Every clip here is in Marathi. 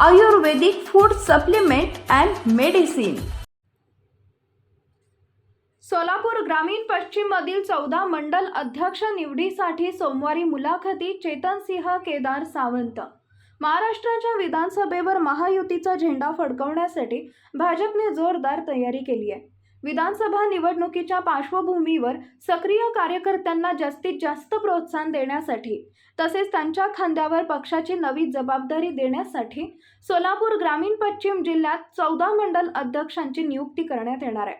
Ayurvedic food supplement and medicine. Solapur ग्रामीण पश्चिममधील चौदा मंडल अध्यक्ष निवडीसाठी सोमवारी मुलाखती चेतनसिंह केदार सावंत. महाराष्ट्राच्या विधानसभेवर महायुतीचा झेंडा फडकवण्यासाठी भाजपने जोरदार तयारी केली आहे. विधानसभा निवडणुकीच्या पार्श्वभूमीवर सक्रिय कार्यकर्त्यांना जास्तीत जास्त प्रोत्साहन देण्यासाठी तसेच त्यांच्या खांद्यावर पक्षाची नवी जबाबदारी देण्यासाठी सोलापूर ग्रामीण पश्चिम जिल्ह्यात चौदा मंडल अध्यक्षांची नियुक्ती करण्यात येणार आहे.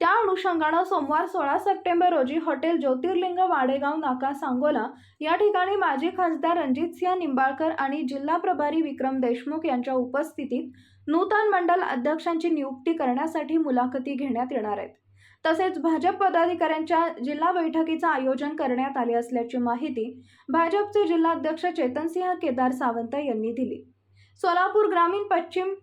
त्या अनुषंगानं सोमवार सोळा सप्टेंबर रोजी हॉटेल ज्योतिर्लिंग वाडेगाव नाका सांगोला या ठिकाणी माजी खासदार रणजितसिंह निंबाळकर आणि जिल्हा प्रभारी विक्रम देशमुख यांच्या उपस्थितीत नूतन मंडल अध्यक्षांची नियुक्ती करण्यासाठी मुलाखती घेण्यात येणार आहेत. तसेच भाजप पदाधिकाऱ्यांच्या जिल्हा बैठकीचं आयोजन करण्यात आले असल्याची माहिती भाजपचे जिल्हाध्यक्ष चेतनसिंह केदार सावंत यांनी दिली. सोलापूर ग्रामीण पश्चिम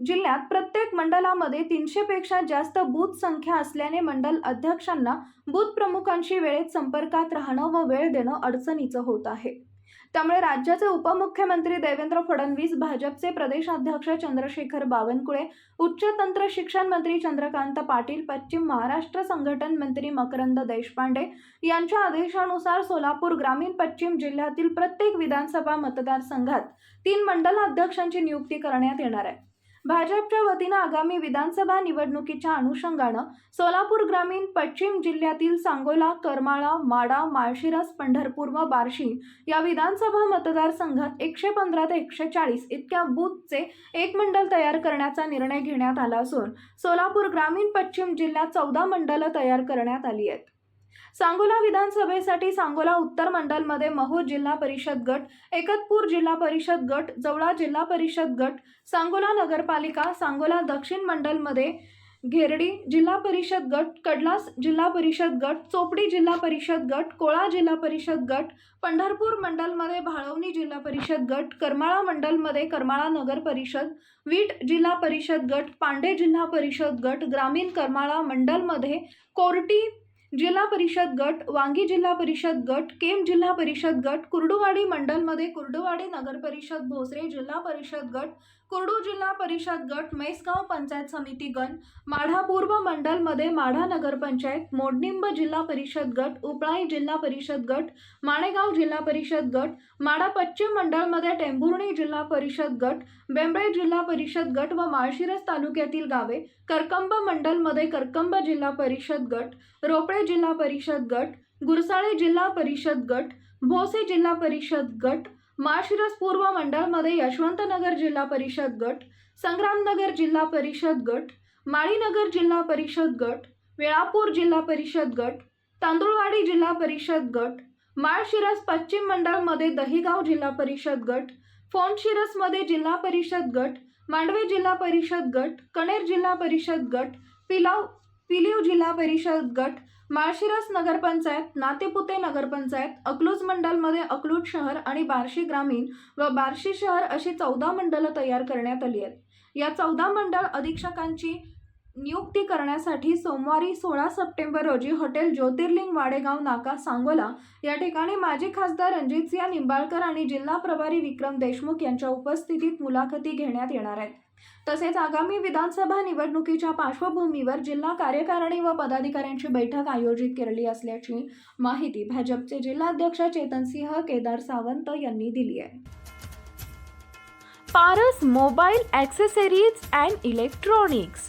जिल्ह्यात प्रत्येक मंडलामध्ये तीनशेपेक्षा जास्त बूथ संख्या असल्याने मंडल अध्यक्षांना बूथ प्रमुखांशी वेळेत संपर्कात राहणं व वेळ देणं अडचणीचं होत आहे. त्यामुळे राज्याचे उपमुख्यमंत्री देवेंद्र फडणवीस भाजपचे प्रदेशाध्यक्ष चंद्रशेखर बावनकुळे उच्च तंत्र शिक्षण मंत्री चंद्रकांत पाटील पश्चिम महाराष्ट्र संघटन मंत्री मकरंद देशपांडे यांच्या आदेशानुसार सोलापूर ग्रामीण पश्चिम जिल्ह्यातील प्रत्येक विधानसभा मतदारसंघात तीन मंडल अध्यक्षांची नियुक्ती करण्यात येणार आहे. भाजपच्या वतीनं आगामी विधानसभा निवडणुकीच्या अनुषंगानं सोलापूर ग्रामीण पश्चिम जिल्ह्यातील सांगोला करमाळा माडा माळशिरस पंढरपूर व बार्शी या विधानसभा मतदारसंघात एकशे पंधरा ते एकशे चाळीस इतक्या बूथचे एक मंडल तयार करण्याचा निर्णय घेण्यात आला असून सोलापूर ग्रामीण पश्चिम जिल्ह्यात चौदा मंडलं तयार करण्यात आली आहेत. सांगोला विधानसभेसाठी सांगोला उत्तर मंडलमध्ये महूद जिल्हा परिषद गट एकतपूर जिल्हा परिषद गट जवळा जिल्हा परिषद गट सांगोला नगरपालिका सांगोला दक्षिण मंडलमध्ये घेरडी जिल्हा परिषद गट कडलास जिल्हा परिषद गट चोपडी जिल्हा परिषद गट कोळा जिल्हा परिषद गट पंढरपूर मंडलमध्ये भाळवणी जिल्हा परिषद गट करमाळा मंडलमध्ये करमाळा नगर परिषद वीट जिल्हा परिषद गट पांडे जिल्हा परिषद गट ग्रामीण करमाळा मंडलमध्ये कोर्टी जिल्हा परिषद गट वांगी जिल्हा परिषद गट केम जिल्हा परिषद गट कुर्डुवाडी मंडलमध्ये कुर्डुवाडी नगर परिषद भोसरे जिल्हा परिषद गट कुर्डू जिल्हा परिषद गट मेसगाव पंचायत समिती गण माढा पूर्व मंडलमध्ये माढा नगरपंचायत मोडनिंब जिल्हा परिषद गट उपळाई जिल्हा परिषद गट माणेगाव जिल्हा परिषद गट माढा पश्चिम मंडळमध्ये टेंभुर्णी जिल्हा परिषद गट बेंबळे जिल्हा परिषद गट व माळशिरस तालुक्यातील गावे करकंब मंडलमध्ये करकंब जिल्हा परिषद गट रोपळे जिल्हा परिषद गट गुरसाळे जिल्हा परिषद गट भोसे जिल्हा परिषद गट माळशिरस पूर्व मंडळमध्ये यशवंतनगर जिल्हा परिषद गट संग्रामनगर जिल्हा परिषद गट माळीनगर जिल्हा परिषद गट वेळापूर जिल्हा परिषद गट तांदुळवाडी जिल्हा परिषद गट माळशिरस पश्चिम मंडळमध्ये दहिगाव जिल्हा परिषद गट फोंडशिरसमध्ये जिल्हा परिषद गट मांडवे जिल्हा परिषद गट कणेर जिल्हा परिषद गट पिलाव पिलीव जिल्हा परिषद गट माळशिरस नगरपंचायत नातेपुते नगरपंचायत अकलूज मंडलमध्ये अकलूज शहर आणि बार्शी ग्रामीण व बार्शी शहर अशी चौदा मंडलं तयार करण्यात आली आहेत. या चौदा मंडळ अधीक्षकांची नियुक्ती करण्यासाठी सोमवारी सोळा सप्टेंबर रोजी हॉटेल ज्योतिर्लिंग वाडेगाव नाका सांगोला या ठिकाणी माजी खासदार रणजितसिंह निंबाळकर आणि जिल्हा प्रभारी विक्रम देशमुख यांच्या उपस्थितीत मुलाखती घेण्यात येणार आहेत. तसेच आगामी विधानसभा निवडणुकीच्या पार्श्वभूमीवर जिल्हा कार्यकारिणी व पदाधिकाऱ्यांची बैठक आयोजित केलेली असल्याची माहिती भाजपचे जिल्हाध्यक्ष चेतनसिंह केदार सावंत यांनी दिली आहे. Paras mobile accessories and electronics